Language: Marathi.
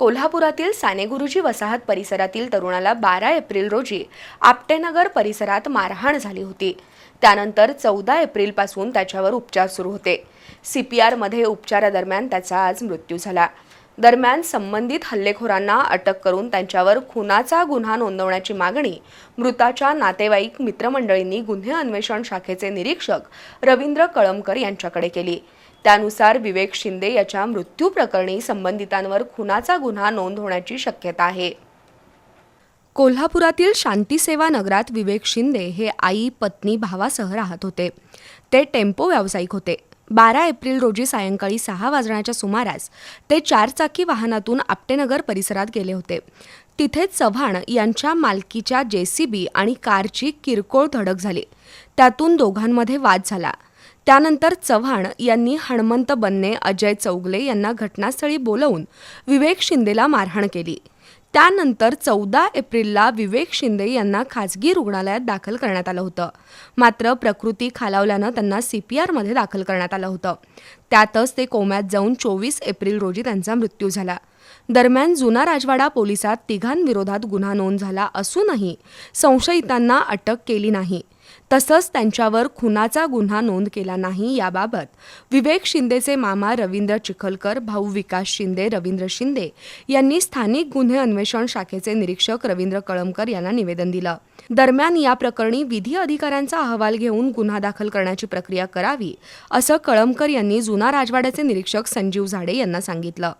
कोल्हापुरातील सानेगुरुजी वसाहत परिसरातील तरुणाला बारा एप्रिल रोजी आपटेनगर परिसरात मारहाण झाली होती. त्यानंतर चौदा एप्रिलपासून त्याच्यावर उपचार सुरू होते. सी पी आरमध्ये उपचारादरम्यान त्याचा आज मृत्यू झाला. दरम्यान संबंधित हल्लेखोरांना अटक करून त्यांच्यावर खुनाचा गुन्हा नोंदवण्याची मागणी मृताच्या नातेवाईक मित्रमंडळींनी गुन्हे अन्वेषण शाखेचे निरीक्षक रवींद्र कळमकर यांच्याकडे केली. त्यानुसार विवेक शिंदे याच्या मृत्यू प्रकरणी संबंधितांवर खुनाचा गुन्हा नोंद होण्याची शक्यता आहे. कोल्हापुरातील शांतीसेवा नगरात विवेक शिंदे हे आई पत्नी भावासह राहत होते. ते टेम्पो व्यावसायिक होते. बारा एप्रिल रोजी सायंकाळी सहा वाजण्याच्या सुमारास ते चारचाकी वाहनातून आपटेनगर परिसरात गेले होते. तिथे चव्हाण यांच्या मालकीच्या जेसीबी आणि कारची किरकोळ धडक झाली. त्यातून दोघांमध्ये वाद झाला. त्यानंतर चव्हाण यांनी हणमंत बन्ने अजय चौगले यांना घटनास्थळी बोलवून विवेक शिंदेला मारहाण केली. त्यानंतर चौदा एप्रिलला विवेक शिंदे यांना खाजगी रुग्णालयात दाखल करण्यात आलं होतं. मात्र प्रकृती खालावल्यानं त्यांना सी पी आरमध्ये दाखल करण्यात आलं होतं. त्यातच ते कोम्यात जाऊन चोवीस एप्रिल रोजी त्यांचा मृत्यू झाला. दरम्यान जुना राजवाडा पोलिसात तिघांविरोधात गुन्हा नोंद झाला असूनही संशयितांना अटक केली नाही. तसंच त्यांच्यावर खुनाचा गुन्हा नोंद केला नाही याबाबत विवेक शिंदेचे मामा रवींद्र चिखलकर भाऊ विकास शिंदे रवींद्र शिंदे यांनी स्थानिक गुन्हे अन्वेषण शाखेचे निरीक्षक रवींद्र कळमकर यांना निवेदन दिलं. दरम्यान या प्रकरणी विधी अधिकाऱ्यांचा अहवाल घेऊन गुन्हा दाखल करण्याची प्रक्रिया करावी असं कळमकर यांनी जुना राजवाड्याचे निरीक्षक संजीव झाडे यांना सांगितलं.